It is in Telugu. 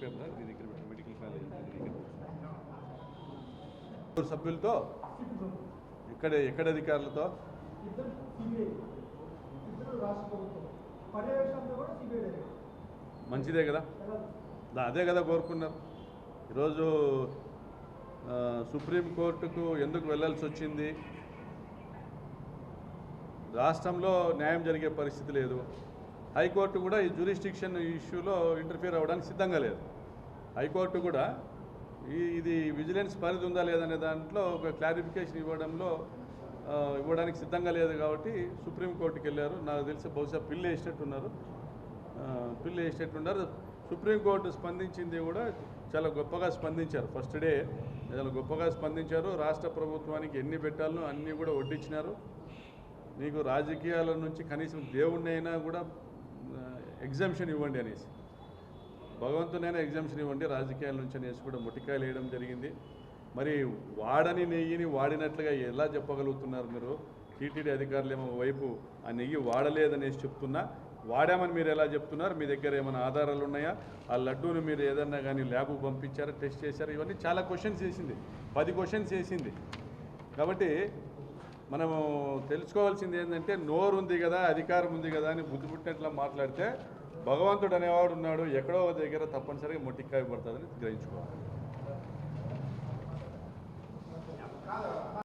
పేపర్ దగ్గర మెడికల్ కాలేజ్. సభ్యులతో ఇక్కడ ఎక్కడ అధికారులతో? మంచిదే కదా? అదే కదా కోరుకున్నారు. ఈరోజు సుప్రీంకోర్టుకు ఎందుకు వెళ్ళాల్సి వచ్చింది? రాష్ట్రంలో న్యాయం జరిగే పరిస్థితి లేదు. హైకోర్టు కూడా ఈ జ్యూరిస్టిక్షన్ ఇష్యూలో ఇంటర్ఫియర్ అవ్వడానికి సిద్ధంగా లేదు. హైకోర్టు కూడా ఈ ఇది విజిలెన్స్ పరిధి ఉందా లేదనే దాంట్లో ఒక క్లారిఫికేషన్ ఇవ్వడంలో ఇవ్వడానికి సిద్ధంగా లేదు కాబట్టి సుప్రీంకోర్టుకి వెళ్ళారు. నాకు తెలిసి బహుశా పిల్లి వేసేటట్టున్నారు ఆ, పిల్లి వేసేటట్టున్నారు సుప్రీంకోర్టు స్పందించింది కూడా చాలా గొప్పగా స్పందించారు. ఫస్ట్ డే చాలా గొప్పగా స్పందించారు. రాష్ట్ర ప్రభుత్వానికి ఎన్ని పెట్టాలనో అన్నీ కూడా వడ్డించినారు. నీకు రాజకీయాల నుంచి కనీసం దేవుణ్ణైనా కూడా ఎగ్జామ్షన్ ఇవ్వండి అనేసి. భగవంతునైనా ఎగ్జామ్షన్ ఇవ్వండి రాజకీయాల నుంచి అనేసి కూడా ముటికాయలు వేయడం జరిగింది. మరి వాడని నెయ్యిని వాడినట్లుగా ఎలా చెప్పగలుగుతున్నారు మీరు? టీటీడీ అధికారులు ఏమో వైపు ఆ నెయ్యి వాడలేదనేసి చెప్తున్నా. వాడామని మీరు ఎలా చెప్తున్నారు? మీ దగ్గర ఏమైనా ఆధారాలు ఉన్నాయా? ఆ లడ్డూను మీరు ఏదన్నా కానీ ల్యాబ్ పంపించారా టెస్ట్ చేశారా? ఇవన్నీ చాలా క్వశ్చన్స్ వేసింది. పది క్వశ్చన్స్ వేసింది. కాబట్టి మనము తెలుసుకోవాల్సింది ఏంటంటే నోరు ఉంది కదా అధికారం ఉంది కదా అని బుద్ధి పుట్టినట్లా మాట్లాడితే భగవంతుడు అనేవాడు ఉన్నాడు ఎక్కడో దగ్గర తప్పనిసరిగా మొట్టిక్కాయ పడుతుందని గ్రహించుకోవాలి.